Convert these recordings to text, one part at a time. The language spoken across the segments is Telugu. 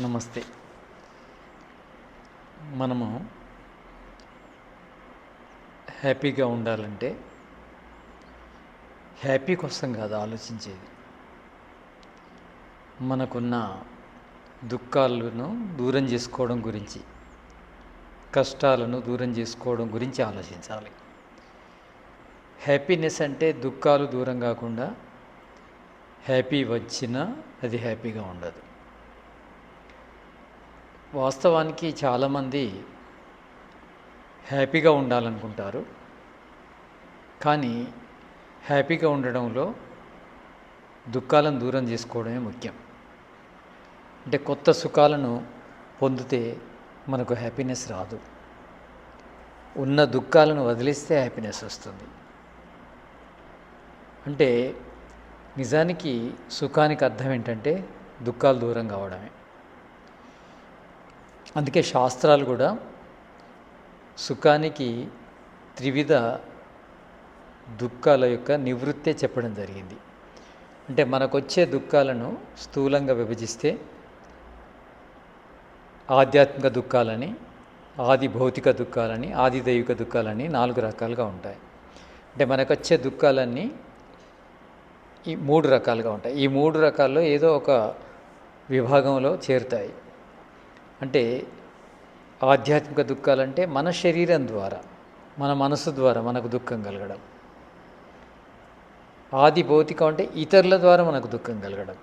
నమస్తే. మనము హ్యాపీగా ఉండాలంటే హ్యాపీ కోసం కాదు ఆలోచించేది. మనకున్న దుఃఖాలను దూరం చేసుకోవడం గురించి కష్టాలను దూరం చేసుకోవడం గురించి ఆలోచించాలి. హ్యాపీనెస్ అంటే దుఃఖాలు దూరం కాకుండా హ్యాపీ వచ్చినా అది హ్యాపీగా ఉండదు. వాస్తవానికి చాలామంది హ్యాపీగా ఉండాలనుకుంటారు. కానీ హ్యాపీగా ఉండడంలో దుఃఖాలను దూరం చేసుకోవడమే ముఖ్యం. అంటే కొత్త సుఖాలను పొందితే మనకు హ్యాపీనెస్ రాదు. ఉన్న దుఃఖాలను వదిలిస్తే హ్యాపీనెస్ వస్తుంది. అంటే నిజానికి సుఖానికి అర్థం ఏంటంటే దుఃఖాలు దూరం కావడమే. అందుకే శాస్త్రాలు కూడా సుఖానికి త్రివిధ దుఃఖాల యొక్క నివృత్తే చెప్పడం జరిగింది. అంటే మనకొచ్చే దుఃఖాలను స్థూలంగా విభజిస్తే ఆధ్యాత్మిక దుఃఖాలని ఆది భౌతిక దుఃఖాలని ఆది దైవిక దుఃఖాలని నాలుగు రకాలుగా ఉంటాయి. అంటే మనకొచ్చే దుఃఖాలన్నీ ఈ మూడు రకాలుగా ఉంటాయి. ఈ మూడు రకాల్లో ఏదో ఒక విభాగంలో చేరుతాయి. అంటే ఆధ్యాత్మిక దుఃఖాలంటే మన శరీరం ద్వారా మన మనసు ద్వారా మనకు దుఃఖం కలగడం. ఆది భౌతికం అంటే ఇతరుల ద్వారా మనకు దుఃఖం కలగడం.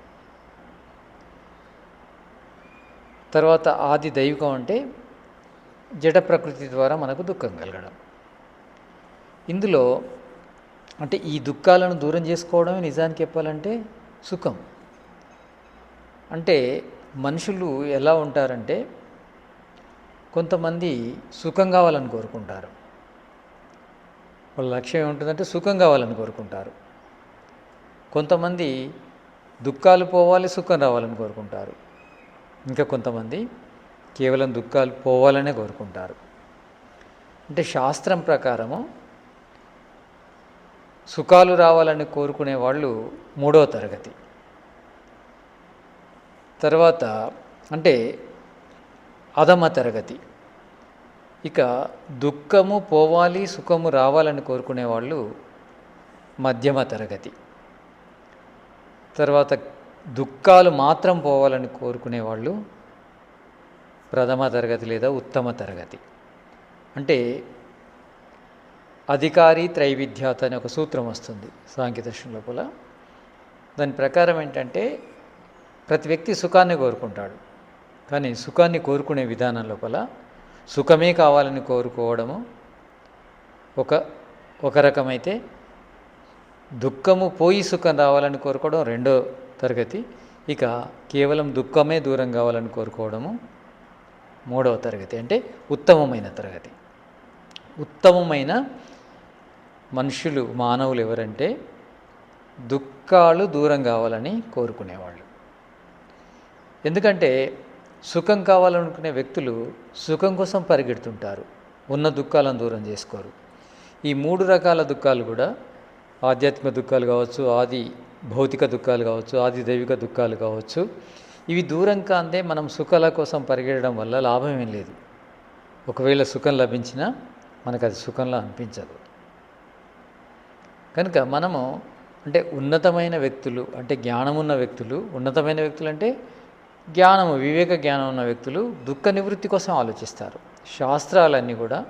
తర్వాత ఆది దైవికం అంటే జడ ప్రకృతి ద్వారా మనకు దుఃఖం కలగడం. ఇందులో అంటే ఈ దుఃఖాలను దూరం చేసుకోవడమే నిజానికి చెప్పాలంటే సుఖం. అంటే మనుషులు ఎలా ఉంటారంటే కొంతమంది సుఖం కావాలని కోరుకుంటారు. వాళ్ళ లక్ష్యం ఏముంటుందంటే సుఖం కావాలని కోరుకుంటారు. కొంతమంది దుఃఖాలు పోవాలి సుఖం రావాలని కోరుకుంటారు. ఇంకా కొంతమంది కేవలం దుఃఖాలు పోవాలనే కోరుకుంటారు. అంటే శాస్త్రం ప్రకారము సుఖాలు రావాలని కోరుకునే వాళ్ళు మూడవ తరగతి. తర్వాత అంటే అధమ తరగతి. ఇక దుఃఖము పోవాలి సుఖము రావాలని కోరుకునే వాళ్ళు మధ్యమ తరగతి. తర్వాత దుఃఖాలు మాత్రం పోవాలని కోరుకునే వాళ్ళు ప్రథమ తరగతి లేదా ఉత్తమ తరగతి. అంటే అధికారి త్రైవిధ్యాత అనే ఒక సూత్రం వస్తుంది సాంఖ్యదర్శనం లోపల దాని ప్రకారం ఏంటంటే ప్రతి వ్యక్తి సుఖాన్ని కోరుకుంటాడు. కానీ సుఖాన్ని కోరుకునే విధానం లోపల సుఖమే కావాలని కోరుకోవడము ఒక ఒక రకమైతే దుఃఖము పోయి సుఖం రావాలని కోరుకోవడం రెండో తరగతి. ఇక కేవలం దుఃఖమే దూరం కావాలని కోరుకోవడము మూడవ తరగతి. అంటే ఉత్తమమైన తరగతి. ఉత్తమమైన మనుషులు మానవులు ఎవరంటే దుఃఖాలు దూరం కావాలని కోరుకునేవాళ్ళు. ఎందుకంటే సుఖం కావాలనుకునే వ్యక్తులు సుఖం కోసం పరిగెడుతుంటారు. ఉన్న దుఃఖాలను దూరం చేసుకోరు. ఈ మూడు రకాల దుఃఖాలు కూడా ఆధ్యాత్మిక దుఃఖాలు కావచ్చు ఆది భౌతిక దుఃఖాలు కావచ్చు ఆది దైవిక దుఃఖాలు కావచ్చు. ఇవి దూరం కాందే మనం సుఖాల కోసం పరిగెడడం వల్ల లాభం ఏం లేదు. ఒకవేళ సుఖం లభించినా మనకు అది సుఖంలా అనిపించదు. కనుక మనము అంటే ఉన్నతమైన వ్యక్తులు అంటే జ్ఞానం ఉన్న వ్యక్తులు ఉన్నతమైన వ్యక్తులు అంటే జ్ఞానము వివేక జ్ఞానం ఉన్న వ్యక్తులు దుఃఖ నివృత్తి కోసం ఆలోచిస్తారు. శాస్త్రాలన్నీ కూడా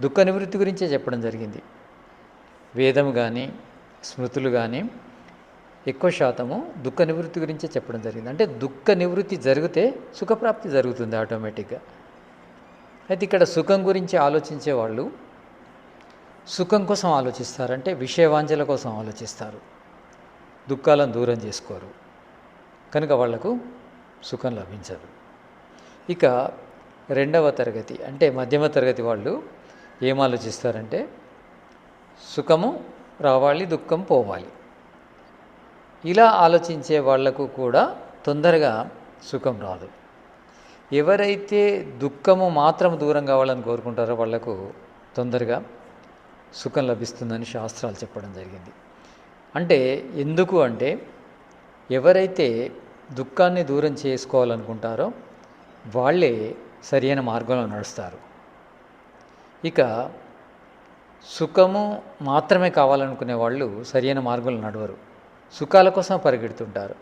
దుఃఖ నివృత్తి గురించే చెప్పడం జరిగింది. వేదం కానీ స్మృతులు కానీ ఎక్కువ శాతము దుఃఖ నివృత్తి గురించే చెప్పడం జరిగింది. అంటే దుఃఖ నివృత్తి జరిగితే సుఖప్రాప్తి జరుగుతుంది ఆటోమేటిక్గా. అయితే ఇక్కడ సుఖం గురించి ఆలోచించే వాళ్ళు సుఖం కోసం ఆలోచిస్తారు. అంటే విషయవాంఛల కోసం ఆలోచిస్తారు. దుఃఖాలను దూరం చేసుకోరు. కనుక వాళ్ళకు సుఖం లభించదు. ఇక రెండవ తరగతి అంటే మధ్యమ తరగతి వాళ్ళు ఏం ఆలోచిస్తారంటే సుఖము రావాలి దుఃఖం పోవాలి. ఇలా ఆలోచించే వాళ్ళకు కూడా తొందరగా సుఖం రాదు. ఎవరైతే దుఃఖము మాత్రం దూరం కావాలని కోరుకుంటారో వాళ్ళకు తొందరగా సుఖం లభిస్తుందని శాస్త్రాలు చెప్పడం జరిగింది. అంటే ఎందుకు అంటే ఎవరైతే దుఃఖాన్ని దూరం చేసుకోవాలనుకుంటారో వాళ్ళే సరైన మార్గంలో నడుస్తారు. ఇక సుఖము మాత్రమే కావాలనుకునే వాళ్ళు సరైన మార్గంలో నడవరు. సుఖాల కోసం పరిగెడుతుంటారు.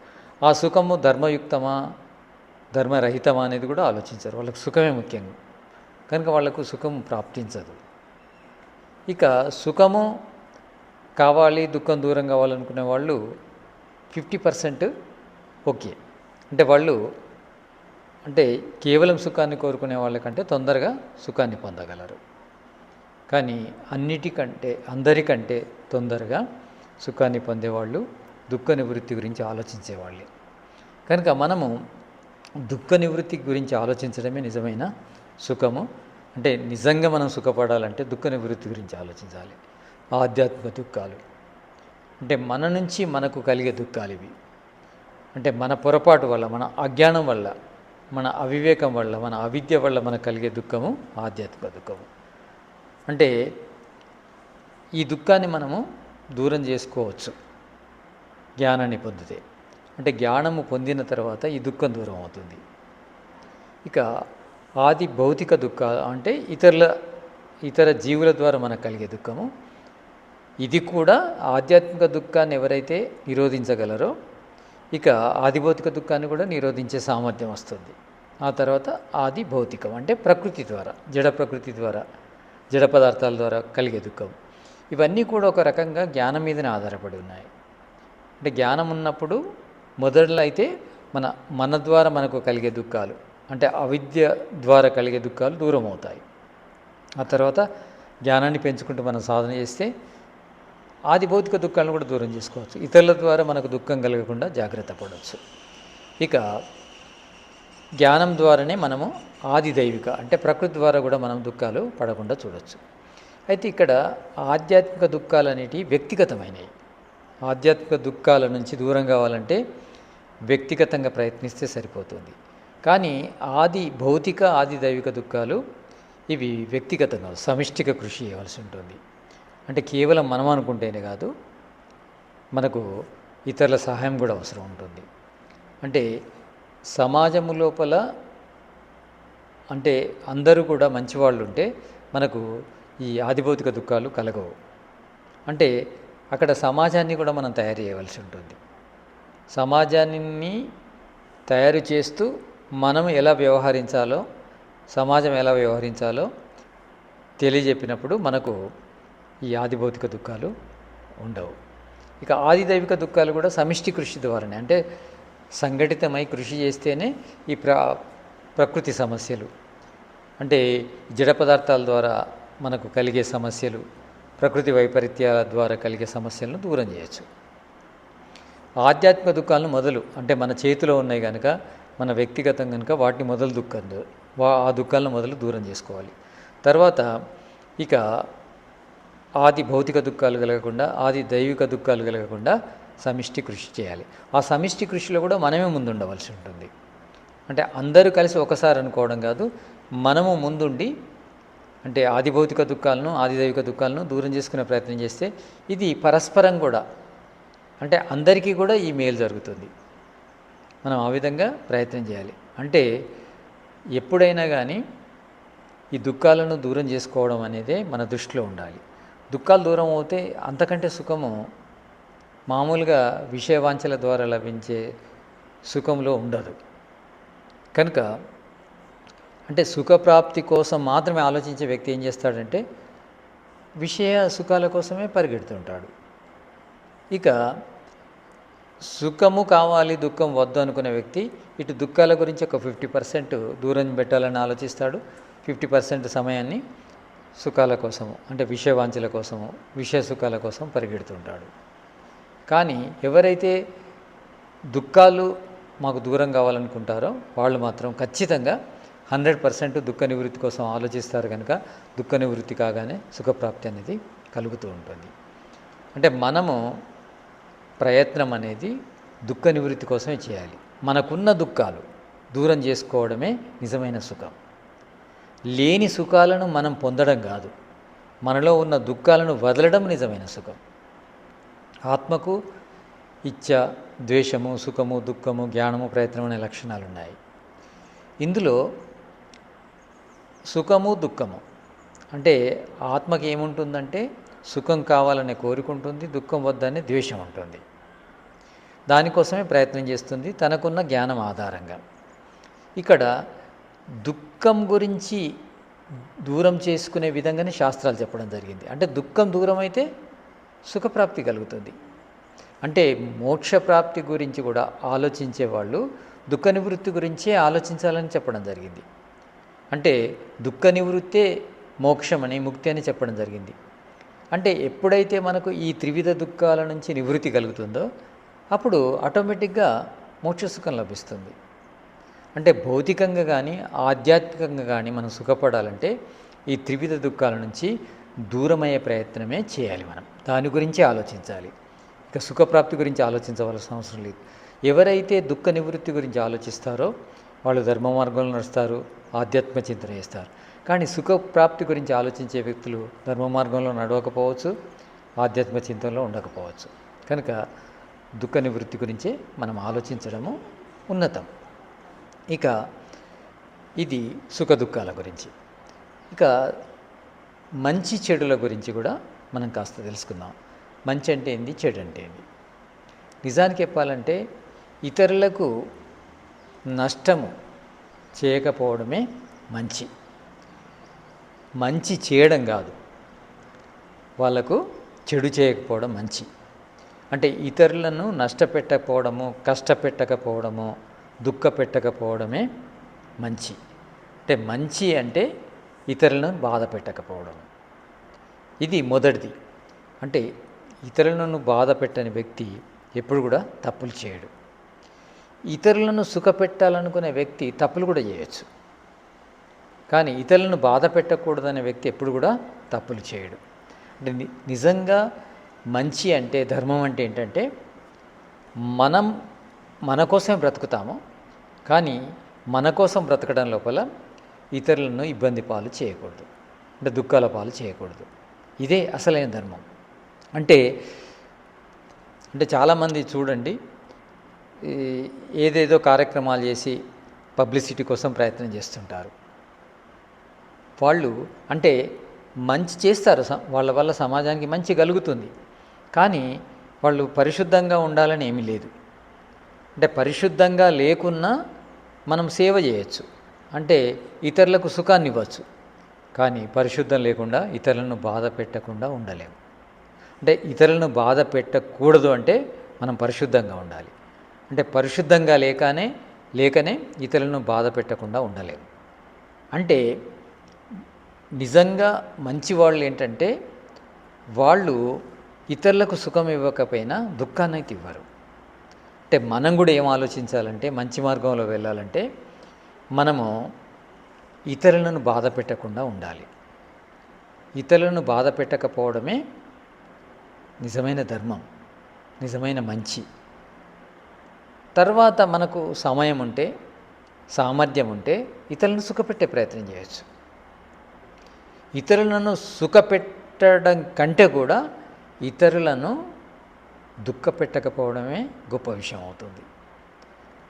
ఆ సుఖము ధర్మయుక్తమా ధర్మరహితమా అనేది కూడా ఆలోచించరు. వాళ్ళకు సుఖమే ముఖ్యంగా కనుక వాళ్ళకు సుఖం ప్రాప్తించదు. ఇక సుఖము కావాలి దుఃఖం దూరం కావాలనుకునే వాళ్ళు ఫిఫ్టీ పర్సెంట్ ఓకే. అంటే వాళ్ళు అంటే కేవలం సుఖాన్ని కోరుకునే వాళ్ళకంటే తొందరగా సుఖాన్ని పొందగలరు. కానీ అన్నిటికంటే అందరికంటే తొందరగా సుఖాన్ని పొందేవాళ్ళు దుఃఖ నివృత్తి గురించి ఆలోచించేవాళ్ళే. కనుక మనము దుఃఖ నివృత్తి గురించి ఆలోచించడమే నిజమైన సుఖము. అంటే నిజంగా మనం సుఖపడాలంటే దుఃఖ నివృత్తి గురించి ఆలోచించాలి. ఆధ్యాత్మిక దుఃఖాలు. అంటే మన నుంచి మనకు కలిగే దుఃఖాలు ఇవి. అంటే మన పొరపాటు వల్ల మన అజ్ఞానం వల్ల మన అవివేకం వల్ల మన అవిద్య వల్ల మనకు కలిగే దుఃఖము ఆధ్యాత్మిక దుఃఖము. అంటే ఈ దుఃఖాన్ని మనము దూరం చేసుకోవచ్చు జ్ఞానాన్ని పొందితే. అంటే జ్ఞానము పొందిన తర్వాత ఈ దుఃఖం దూరం అవుతుంది. ఇక ఆది భౌతిక దుఃఖ అంటే ఇతరుల ఇతర జీవుల ద్వారా మనకు కలిగే దుఃఖము. ఇది కూడా ఆధ్యాత్మిక దుఃఖాన్ని ఎవరైతే నిరోధించగలరో ఇక ఆది భౌతిక దుఃఖాన్ని కూడా నిరోధించే సామర్థ్యం వస్తుంది. ఆ తర్వాత ఆది భౌతికం అంటే ప్రకృతి ద్వారా జడ ప్రకృతి ద్వారా జడ పదార్థాల ద్వారా కలిగే దుఃఖం. ఇవన్నీ కూడా ఒక రకంగా జ్ఞానం మీదనే ఆధారపడి ఉన్నాయి. అంటే జ్ఞానం ఉన్నప్పుడు మొదట్లో అయితే మన మన ద్వారా మనకు కలిగే దుఃఖాలు అంటే అవిద్య ద్వారా కలిగే దుఃఖాలు దూరం అవుతాయి ఆ తర్వాత జ్ఞానాన్ని పెంచుకుంటూ మనం సాధన చేస్తే ఆది భౌతిక దుఃఖాలను కూడా దూరం చేసుకోవచ్చు. ఇతరుల ద్వారా మనకు దుఃఖం కలగకుండా జాగ్రత్త పడవచ్చు. ఇక జ్ఞానం ద్వారానే మనము ఆది దైవిక అంటే ప్రకృతి ద్వారా కూడా మనం దుఃఖాలు పడకుండా చూడవచ్చు అయితే ఇక్కడ ఆధ్యాత్మిక దుఃఖాలు అనేటివి వ్యక్తిగతమైనవి. ఆధ్యాత్మిక దుఃఖాల నుంచి దూరం కావాలంటే వ్యక్తిగతంగా ప్రయత్నిస్తే సరిపోతుంది. కానీ ఆది భౌతిక ఆది దైవిక దుఃఖాలు ఇవి వ్యక్తిగతంగా సమిష్టిక కృషి చేయవలసి ఉంటుంది. అంటే కేవలం మనం అనుకుంటేనే కాదు మనకు ఇతరుల సహాయం కూడా అవసరం ఉంటుంది. అంటే సమాజము లోపల అంటే అందరూ కూడా మంచివాళ్ళు ఉంటే మనకు ఈ ఆదిభౌతిక దుఃఖాలు కలగవు. అంటే అక్కడ సమాజాన్ని కూడా మనం తయారు చేయవలసి ఉంటుంది. సమాజాన్ని తయారు చేస్తూ మనం ఎలా వ్యవహరించాలో సమాజం ఎలా వ్యవహరించాలో తెలియజెప్పినప్పుడు మనకు ఈ ఆదిభౌతిక దుఃఖాలు ఉండవు. ఇక ఆది దైవిక దుఃఖాలు కూడా సమిష్టి కృషి ద్వారానే. అంటే సంఘటితమై కృషి చేస్తేనే ఈ ప్ర ప్రకృతి సమస్యలు అంటే జడ పదార్థాల ద్వారా మనకు కలిగే సమస్యలు ప్రకృతి వైపరీత్యాల ద్వారా కలిగే సమస్యలను దూరం చేయొచ్చు. ఆధ్యాత్మిక దుఃఖాలను మొదలు అంటే మన చేతిలో ఉన్నాయి కనుక మన వ్యక్తిగతం కనుక వాటిని మొదలు దుఃఖం వా ఆ దుఃఖాలను మొదలు దూరం చేసుకోవాలి. తర్వాత ఇక ఆది భౌతిక దుఃఖాలు కలగకుండా ఆది దైవిక దుఃఖాలు కలగకుండా సమిష్టి కృషి చేయాలి. ఆ సమిష్టి కృషిలో కూడా మనమే ముందుండవలసి ఉంటుంది. అంటే అందరూ కలిసి ఒకసారి అనుకోవడం కాదు మనము ముందుండి అంటే ఆది భౌతిక దుఃఖాలను ఆది దైవిక దుఃఖాలను దూరం చేసుకునే ప్రయత్నం చేస్తే ఇది పరస్పరం కూడా అంటే అందరికీ కూడా ఈ మేలు జరుగుతుంది. మనం ఆ విధంగా ప్రయత్నం చేయాలి. అంటే ఎప్పుడైనా కానీ ఈ దుఃఖాలను దూరం చేసుకోవడం అనేదే మన దృష్టిలో ఉండాలి. దుఃఖాలు దూరం అవుతే అంతకంటే సుఖము మామూలుగా విషయవాంఛల ద్వారా లభించే సుఖంలో ఉండదు. కనుక అంటే సుఖప్రాప్తి కోసం మాత్రమే ఆలోచించే వ్యక్తి ఏం చేస్తాడంటే విషయ సుఖాల కోసమే పరిగెడుతుంటాడు. ఇక సుఖము కావాలి దుఃఖం వద్దు అనుకునే వ్యక్తి ఇటు దుఃఖాల గురించి ఒక ఫిఫ్టీ పర్సెంట్ దూరం పెట్టాలని ఆలోచిస్తాడు. ఫిఫ్టీ పర్సెంట్ సమయాన్ని సుఖాల కోసము అంటే విషయవాంఛల కోసము విషయ సుఖాల కోసం పరిగెడుతుంటాడు. కానీ ఎవరైతే దుఃఖాలు మాకు దూరం కావాలనుకుంటారో వాళ్ళు మాత్రం ఖచ్చితంగా హండ్రెడ్ పర్సెంట్ దుఃఖ నివృత్తి కోసం ఆలోచిస్తారు కనుక దుఃఖ నివృత్తి కాగానే సుఖప్రాప్తి అనేది కలుగుతూ ఉంటుంది. అంటే మనము ప్రయత్నం అనేది దుఃఖ నివృత్తి కోసమే చేయాలి. మనకున్న దుఃఖాలు దూరం చేసుకోవడమే నిజమైన సుఖం. లేని సుఖాలను మనం పొందడం కాదు. మనలో ఉన్న దుఃఖాలను వదలడం నిజమైన సుఖం. ఆత్మకు ఇచ్చ ద్వేషము సుఖము దుఃఖము జ్ఞానము ప్రయత్నం అనే లక్షణాలు ఉన్నాయి ఇందులో సుఖము దుఃఖము. అంటే ఆత్మకి ఏముంటుందంటే సుఖం కావాలనే కోరుకుంటుంది దుఃఖం వద్దనే ద్వేషం ఉంటుంది. దానికోసమే ప్రయత్నం చేస్తుంది తనకున్న జ్ఞానం ఆధారంగా. ఇక్కడ దుఃఖ దుఃఖం గురించి దూరం చేసుకునే విధంగానే శాస్త్రాలు చెప్పడం జరిగింది. అంటే దుఃఖం దూరం అయితే సుఖప్రాప్తి కలుగుతుంది. అంటే మోక్షప్రాప్తి గురించి కూడా ఆలోచించే వాళ్ళు దుఃఖ నివృత్తి గురించే ఆలోచించాలని చెప్పడం జరిగింది. అంటే దుఃఖ నివృత్తే మోక్షమని ముక్తి అని చెప్పడం జరిగింది. అంటే ఎప్పుడైతే మనకు ఈ త్రివిధ దుఃఖాల నుంచి నివృత్తి కలుగుతుందో అప్పుడు ఆటోమేటిక్గా మోక్ష సుఖం లభిస్తుంది. అంటే భౌతికంగా కానీ ఆధ్యాత్మికంగా కానీ మనం సుఖపడాలంటే ఈ త్రివిధ దుఃఖాల నుంచి దూరమయ్యే ప్రయత్నమే చేయాలి మనం. దాని గురించి ఆలోచించాలి. ఇక సుఖప్రాప్తి గురించి ఆలోచించవలసిన అవసరం లేదు. ఎవరైతే దుఃఖ నివృత్తి గురించి ఆలోచిస్తారో వాళ్ళు ధర్మ మార్గంలో నడుస్తారు ఆధ్యాత్మ చింతన చేస్తారు. కానీ సుఖప్రాప్తి గురించి ఆలోచించే వ్యక్తులు ధర్మ మార్గంలో నడవకపోవచ్చు ఆధ్యాత్మ చింతనలో ఉండకపోవచ్చు. కనుక దుఃఖ నివృత్తి గురించే మనం ఆలోచించడము ఉన్నతం. ఇక ఇది సుఖ దుఃఖాల గురించి. ఇక మంచి చెడుల గురించి కూడా మనం కాస్త తెలుసుకుందాం. మంచి అంటే ఏంది? చెడు అంటే ఏంది? నిజానికి చెప్పాలంటే ఇతరులకు నష్టము చేయకపోవడమే మంచి. మంచి చేయడం కాదు. వాళ్ళకు చెడు చేయకపోవడం మంచి. అంటే ఇతరులను నష్టపెట్టకపోవడము కష్టపెట్టకపోవడము దుఃఖ పెట్టకపోవడమే మంచి. అంటే మంచి అంటే ఇతరులను బాధ పెట్టకపోవడం ఇది మొదటిది. అంటే ఇతరులను బాధ పెట్టని వ్యక్తి ఎప్పుడు కూడా తప్పులు చేయడు. ఇతరులను సుఖపెట్టాలనుకునే వ్యక్తి తప్పులు కూడా చేయొచ్చు. కానీ ఇతరులను బాధ పెట్టకూడదనే వ్యక్తి ఎప్పుడు కూడా తప్పులు చేయడు. అంటే ని- నిజంగా మంచి అంటే ధర్మం అంటే ఏంటంటే మనం మన కోసమే బ్రతుకుతాము కానీ మన కోసం బ్రతకడం లోపల ఇతరులను ఇబ్బంది పాలు చేయకూడదు అంటే దుఃఖాల పాలు చేయకూడదు. ఇదే అసలైన ధర్మం. అంటే అంటే చాలామంది చూడండి ఏదేదో కార్యక్రమాలు చేసి పబ్లిసిటీ కోసం ప్రయత్నం చేస్తుంటారు. వాళ్ళు అంటే మంచి చేస్తారు స- వాళ్ళ వల్ల సమాజానికి మంచి కలుగుతుంది. కానీ వాళ్ళు పరిశుద్ధంగా ఉండాలని ఏమీ లేదు. అంటే పరిశుద్ధంగా లేకున్నా మనం సేవ చేయొచ్చు. అంటే ఇతరులకు సుఖాన్ని ఇవ్వచ్చు. కానీ పరిశుద్ధం లేకుండా ఇతరులను బాధ పెట్టకుండా ఉండలేము. అంటే ఇతరులను బాధ పెట్టకూడదు అంటే మనం పరిశుద్ధంగా ఉండాలి. అంటే పరిశుద్ధంగా లేకనే లేకనే ఇతరులను బాధ పెట్టకుండా ఉండలేము. అంటే నిజంగా మంచి వాళ్ళు ఏంటంటే వాళ్ళు ఇతరులకు సుఖం ఇవ్వకపోయినా దుఃఖాన్ని అయితే ఇవ్వరు. అంటే మనం కూడా ఏం ఆలోచించాలంటే మంచి మార్గంలో వెళ్ళాలంటే మనము ఇతరులను బాధ పెట్టకుండా ఉండాలి. ఇతరులను బాధ పెట్టకపోవడమే నిజమైన ధర్మం నిజమైన మంచి. తర్వాత మనకు సమయం ఉంటే సామర్థ్యం ఉంటే ఇతరులను సుఖపెట్టే ప్రయత్నం చేయొచ్చు. ఇతరులను సుఖపెట్టడం కంటే కూడా ఇతరులను దుఃఖపెట్టకపోవడమే గొప్ప విషయం అవుతుంది.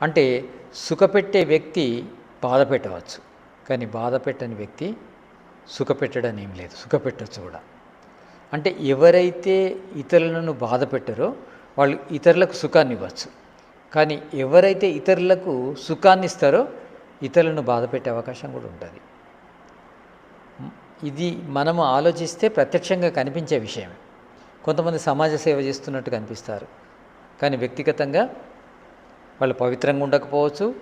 అంటే సుఖపెట్టే వ్యక్తి బాధ పెట్టవచ్చు కానీ బాధ పెట్టని వ్యక్తి సుఖపెట్టడం ఏం లేదు. సుఖపెట్టచ్చు కూడా. అంటే ఎవరైతే ఇతరులను బాధ పెట్టరో వాళ్ళు ఇతరులకు సుఖాన్ని ఇవ్వచ్చు. కానీ ఎవరైతే ఇతరులకు సుఖాన్ని ఇస్తారో ఇతరులను బాధ పెట్టే అవకాశం కూడా ఉంటుంది. ఇది మనము ఆలోచిస్తే ప్రత్యక్షంగా కనిపించే విషయమే. కొంతమంది సమాజ సేవ చేస్తున్నట్టు కనిపిస్తారు. కానీ వ్యక్తిగతంగా వాళ్ళు పవిత్రంగా ఉండకపోవచ్చు.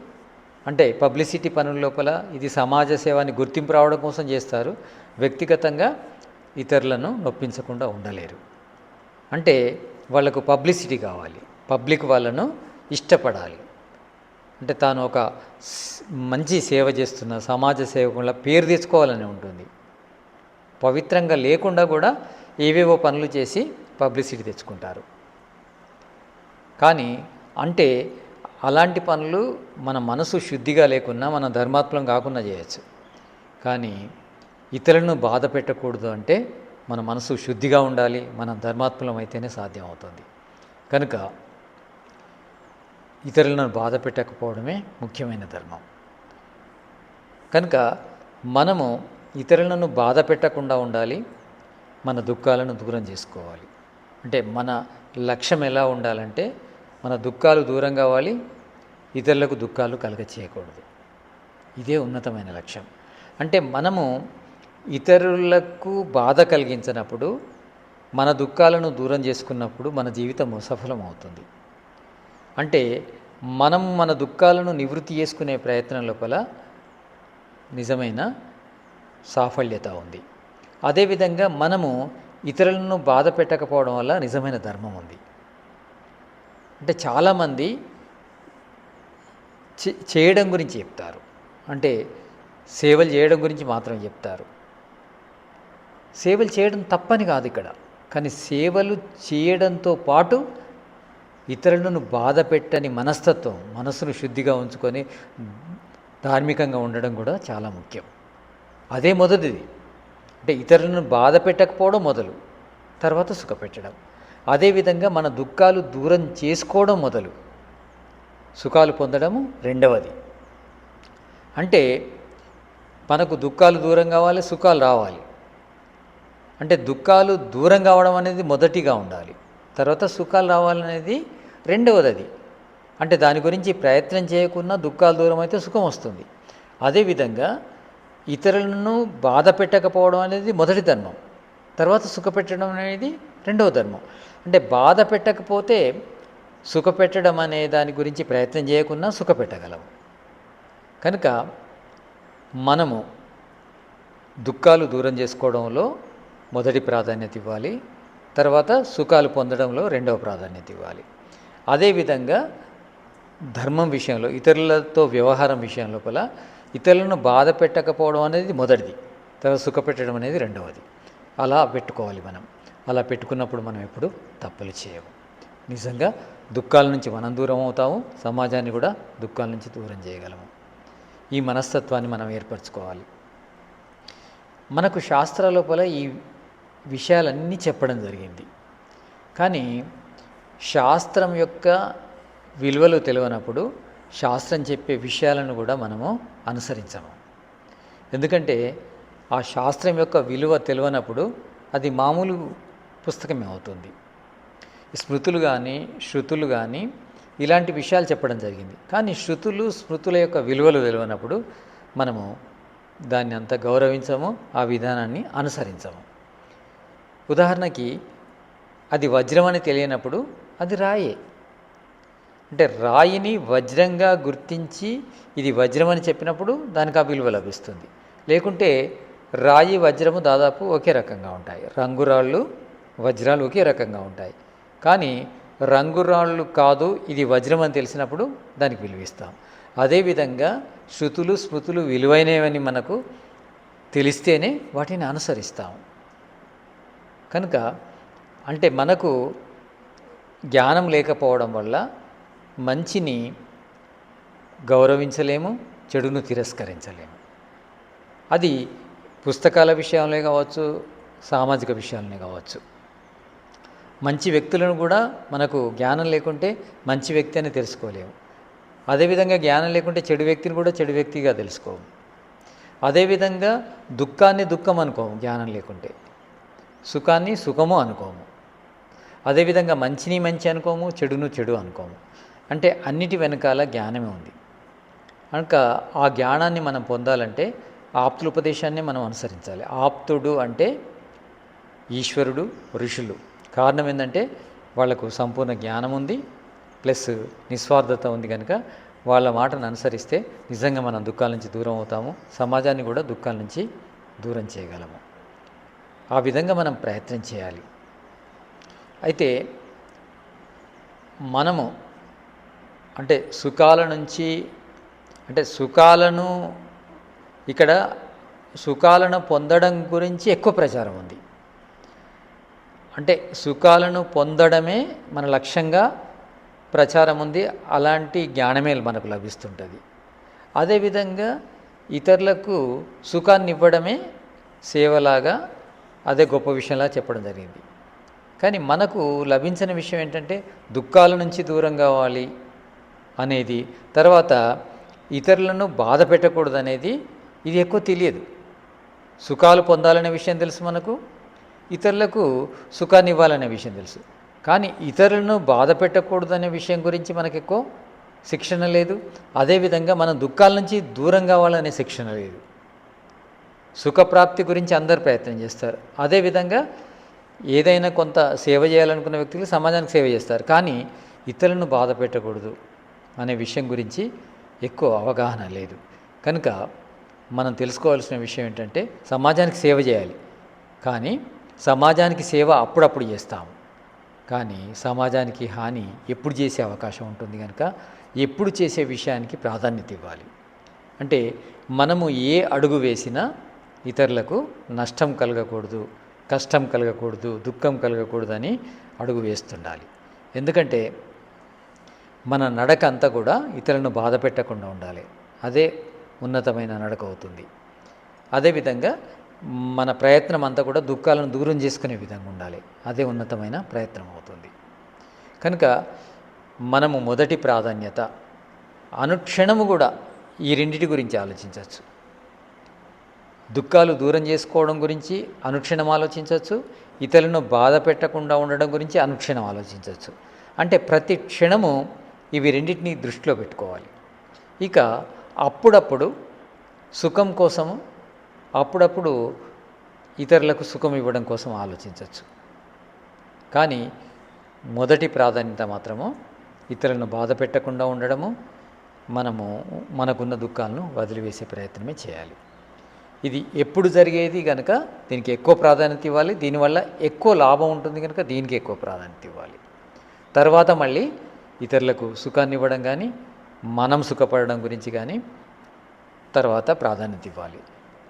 అంటే పబ్లిసిటీ పనుల లోపల ఇది సమాజ సేవని గుర్తింపు రావడం కోసం చేస్తారు. వ్యక్తిగతంగా ఇతరులను నొప్పించకుండా ఉండలేరు. అంటే వాళ్ళకు పబ్లిసిటీ కావాలి. పబ్లిక్ వాళ్ళను ఇష్టపడాలి. అంటే తాను ఒక మంచి సేవ చేస్తున్న సమాజ సేవకుండా పేరు తెచ్చుకోవాలని ఉంటుంది. పవిత్రంగా లేకుండా కూడా ఏవేవో పనులు చేసి పబ్లిసిటీ తెచ్చుకుంటారు. కానీ అంటే అలాంటి పనులు మన మనసు శుద్ధిగా లేకున్నా మన ధర్మాత్మం కాకుండా చేయొచ్చు. కానీ ఇతరులను బాధ పెట్టకూడదు అంటే మన మనసు శుద్ధిగా ఉండాలి మన ధర్మాత్మలం అయితేనే సాధ్యం అవుతుంది కనుక ఇతరులను బాధ పెట్టకపోవడమే ముఖ్యమైన ధర్మం. కనుక మనము ఇతరులను బాధ పెట్టకుండా ఉండాలి మన దుఃఖాలను దూరం చేసుకోవాలి. అంటే మన లక్ష్యం ఎలా ఉండాలంటే మన దుఃఖాలు దూరం కావాలి ఇతరులకు దుఃఖాలు కలగ చేయకూడదు ఇదే ఉన్నతమైన లక్ష్యం. అంటే మనము ఇతరులకు బాధ కలిగించినప్పుడు మన దుఃఖాలను దూరం చేసుకున్నప్పుడు మన జీవితం సఫలం అవుతుంది అంటే మనం మన దుఃఖాలను నివృత్తి చేసుకునే ప్రయత్నం లోపల నిజమైన సాఫల్యత ఉంది. అదేవిధంగా మనము ఇతరులను బాధ పెట్టకపోవడం వల్ల నిజమైన ధర్మం ఉంది. అంటే చాలామంది చే- చేయడం గురించి చెప్తారు. అంటే సేవలు చేయడం గురించి మాత్రం చెప్తారు. సేవలు చేయడం తప్పని కాదు ఇక్కడ. కానీ సేవలు చేయడంతో పాటు ఇతరులను బాధ పెట్టని మనస్తత్వం మనసును శుద్ధిగా ఉంచుకొని ధార్మికంగా ఉండడం కూడా చాలా ముఖ్యం. అదే మొదటిది. అంటే ఇతరులను బాధ పెట్టకపోవడం మొదలు తర్వాత సుఖపెట్టడం. అదేవిధంగా మన దుఃఖాలు దూరం చేసుకోవడం మొదలు సుఖాలు పొందడము రెండవది. అంటే మనకు దుఃఖాలు దూరం కావాలి సుఖాలు రావాలి. అంటే దుఃఖాలు దూరం కావడం అనేది మొదటిగా ఉండాలి. తర్వాత సుఖాలు రావాలనేది రెండవది అది అంటే దాని గురించి ప్రయత్నం చేయకున్నా దుఃఖాలు దూరం అయితే సుఖం వస్తుంది. అదేవిధంగా ఇతరులను బాధ పెట్టకపోవడం అనేది మొదటి ధర్మం. తర్వాత సుఖ పెట్టడం అనేది రెండవ ధర్మం. అంటే బాధ పెట్టకపోతే సుఖ పెట్టడం అనే దాని గురించి ప్రయత్నం చేయకుండా సుఖపెట్టగలము కనుక మనము దుఃఖాలు దూరం చేసుకోవడంలో మొదటి ప్రాధాన్యత ఇవ్వాలి. తర్వాత సుఖాలు పొందడంలో రెండవ ప్రాధాన్యత ఇవ్వాలి. అదేవిధంగా ధర్మం విషయంలో ఇతరులతో వ్యవహారం విషయం లోపల ఇతరులను బాధ పెట్టకపోవడం అనేది మొదటిది. తర్వాత సుఖ పెట్టడం అనేది రెండవది. అలా పెట్టుకోవాలి మనం. అలా పెట్టుకున్నప్పుడు మనం ఎప్పుడు తప్పులు చేయము. నిజంగా దుఃఖాల నుంచి మనం దూరం అవుతాము సమాజాన్ని కూడా దుఃఖాల నుంచి దూరం చేయగలము. ఈ మనస్తత్వాన్ని మనం ఏర్పరచుకోవాలి. మనకు శాస్త్ర లోపల ఈ విషయాలన్నీ చెప్పడం జరిగింది. కానీ శాస్త్రం యొక్క విలువలు తెలియనప్పుడు శాస్త్రం చెప్పే విషయాలను కూడా మనము అనుసరించము. ఎందుకంటే ఆ శాస్త్రం యొక్క విలువ తెలియనప్పుడు అది మామూలు పుస్తకమే అవుతుంది. స్మృతులు కానీ శృతులు కానీ ఇలాంటి విషయాలు చెప్పడం జరిగింది. కానీ శృతులు స్మృతుల యొక్క విలువలు తెలియనప్పుడు మనము దాన్ని అంత గౌరవించము ఆ విధానాన్ని అనుసరించము. ఉదాహరణకి అది వజ్రం అని తెలియనప్పుడు అది రాయే. అంటే రాయిని వజ్రంగా గుర్తించి ఇది వజ్రం అని చెప్పినప్పుడు దానికి ఆ విలువ లభిస్తుంది. లేకుంటే రాయి వజ్రము దాదాపు ఒకే రకంగా ఉంటాయి. రంగురాళ్ళు వజ్రాలు ఒకే రకంగా ఉంటాయి. కానీ రంగురాళ్ళు కాదు ఇది వజ్రం అని తెలిసినప్పుడు దానికి విలువిస్తాం అదేవిధంగా శృతులు స్మృతులు విలువైనవని మనకు తెలిస్తేనే వాటిని అనుసరిస్తాం. కనుక అంటే మనకు జ్ఞానం లేకపోవడం వల్ల మంచిని గౌరవించలేము చెడును తిరస్కరించలేము. అది పుస్తకాల విషయంలో కావచ్చు సామాజిక విషయాలనే కావచ్చు. మంచి వ్యక్తులను కూడా మనకు జ్ఞానం లేకుంటే మంచి వ్యక్తి అని తెలుసుకోలేము. అదేవిధంగా జ్ఞానం లేకుంటే చెడు వ్యక్తిని కూడా చెడు వ్యక్తిగా తెలుసుకోము. అదేవిధంగా దుఃఖాన్ని దుఃఖం అనుకోము జ్ఞానం లేకుంటే. సుఖాన్ని సుఖము అనుకోము. అదేవిధంగా మంచిని మంచి అనుకోము చెడును చెడు అనుకోము. అంటే అన్నిటి వెనకాల జ్ఞానమే ఉంది. కనుక ఆ జ్ఞానాన్ని మనం పొందాలంటే ఆప్తుల ఉపదేశాన్ని మనం అనుసరించాలి. ఆప్తుడు అంటే ఈశ్వరుడు ఋషులు. కారణం ఏంటంటే వాళ్ళకు సంపూర్ణ జ్ఞానం ఉంది ప్లస్ నిస్వార్థత ఉంది కనుక వాళ్ళ మాటను అనుసరిస్తే నిజంగా మనం దుఃఖాల నుంచి దూరం అవుతాము సమాజాన్ని కూడా దుఃఖాల నుంచి దూరం చేయగలము. ఆ విధంగా మనం ప్రయత్నం చేయాలి. అయితే మనము అంటే సుఖాల నుంచి అంటే సుఖాలను ఇక్కడ సుఖాలను పొందడం గురించి ఎక్కువ ప్రచారం ఉంది. అంటే సుఖాలను పొందడమే మన లక్ష్యంగా ప్రచారం ఉంది అలాంటి జ్ఞానమే మనకు లభిస్తుంటుంది. అదేవిధంగా ఇతరులకు సుఖాన్ని ఇవ్వడమే సేవలాగా అదే గొప్ప విషయంలా చెప్పడం జరిగింది. కానీ మనకు లభించిన విషయం ఏంటంటే దుఃఖాల నుంచి దూరం కావాలి అనేది. తర్వాత ఇతరులను బాధ పెట్టకూడదు అనేది ఇది ఎక్కువ తెలియదు. సుఖాలు పొందాలనే విషయం తెలుసు మనకు ఇతరులకు సుఖాన్ని ఇవ్వాలనే విషయం తెలుసు. కానీ ఇతరులను బాధ పెట్టకూడదనే విషయం గురించి మనకు ఎక్కువ శిక్షణ లేదు. అదేవిధంగా మనం దుఃఖాల నుంచి దూరం కావాలనే శిక్షణ లేదు. సుఖప్రాప్తి గురించి అందరు ప్రయత్నం చేస్తారు. అదేవిధంగా ఏదైనా కొంత సేవ చేయాలనుకున్న వ్యక్తులు సమాజానికి సేవ చేస్తారు. కానీ ఇతరులను బాధ పెట్టకూడదు. అనే విషయం గురించి ఎక్కువ అవగాహన లేదు. కనుక మనం తెలుసుకోవాల్సిన విషయం ఏంటంటే సమాజానికి సేవ చేయాలి. కానీ సమాజానికి సేవ అప్పుడప్పుడు చేస్తాము. కానీ సమాజానికి హాని ఎప్పుడు చేసే అవకాశం ఉంటుంది కనుక ఎప్పుడు చేసే విషయానికి ప్రాధాన్యత ఇవ్వాలి. అంటే మనము ఏ అడుగు వేసినా ఇతరులకు నష్టం కలగకూడదు కష్టం కలగకూడదు దుఃఖం కలగకూడదు అని అడుగు వేస్తుండాలి. ఎందుకంటే మన నడక అంతా కూడా ఇతరులను బాధ పెట్టకుండా ఉండాలి. అదే ఉన్నతమైన నడక అవుతుంది. అదేవిధంగా మన ప్రయత్నం అంతా కూడా దుఃఖాలను దూరం చేసుకునే విధంగా ఉండాలి. అదే ఉన్నతమైన ప్రయత్నం అవుతుంది. కనుక మనము మొదటి ప్రాధాన్యత అనుక్షణము కూడా ఈ రెండిటి గురించి ఆలోచించవచ్చు. దుఃఖాలు దూరం చేసుకోవడం గురించి అనుక్షణం ఆలోచించవచ్చు. ఇతరులను బాధ పెట్టకుండా ఉండడం గురించి అనుక్షణం ఆలోచించవచ్చు. అంటే ప్రతి క్షణము ఇవి రెండింటినీ దృష్టిలో పెట్టుకోవాలి. ఇక అప్పుడప్పుడు సుఖం కోసము అప్పుడప్పుడు ఇతరులకు సుఖం ఇవ్వడం కోసం ఆలోచించవచ్చు కానీ మొదటి ప్రాధాన్యత మాత్రము ఇతరులను బాధ పెట్టకుండా ఉండడము మనము మనకున్న దుఃఖాలను వదిలివేసే ప్రయత్నమే చేయాలి. ఇది ఎప్పుడు జరిగేది కనుక దీనికి ఎక్కువ ప్రాధాన్యత ఇవ్వాలి. దీనివల్ల ఎక్కువ లాభం ఉంటుంది కనుక దీనికి ఎక్కువ ప్రాధాన్యత ఇవ్వాలి. తర్వాత మళ్ళీ ఇతరులకు సుఖాన్ని ఇవ్వడం కానీ మనం సుఖపడడం గురించి కానీ తర్వాత ప్రాధాన్యత ఇవ్వాలి.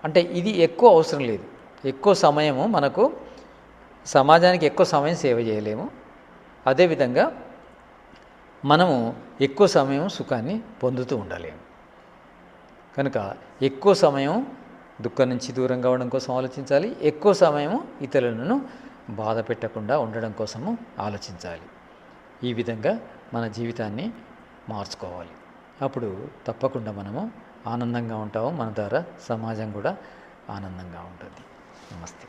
అంటే ఇది ఎక్కువ అవసరం లేదు. ఎక్కువ సమయము మనకు సమాజానికి ఎక్కువ సమయం సేవ చేయలేము. అదేవిధంగా మనము ఎక్కువ సమయం సుఖాన్ని పొందుతూ ఉండలేము. కనుక ఎక్కువ సమయం దుఃఖం నుంచి దూరం కావడం కోసం ఆలోచించాలి. ఎక్కువ సమయం ఇతరులను బాధ పెట్టకుండా ఉండడం కోసము ఆలోచించాలి. ఈ విధంగా మన జీవితాన్ని మార్చుకోవాలి. అప్పుడు తప్పకుండా మనము ఆనందంగా ఉంటాము. మన ద్వారా సమాజం కూడా ఆనందంగా ఉంటుంది. నమస్తే.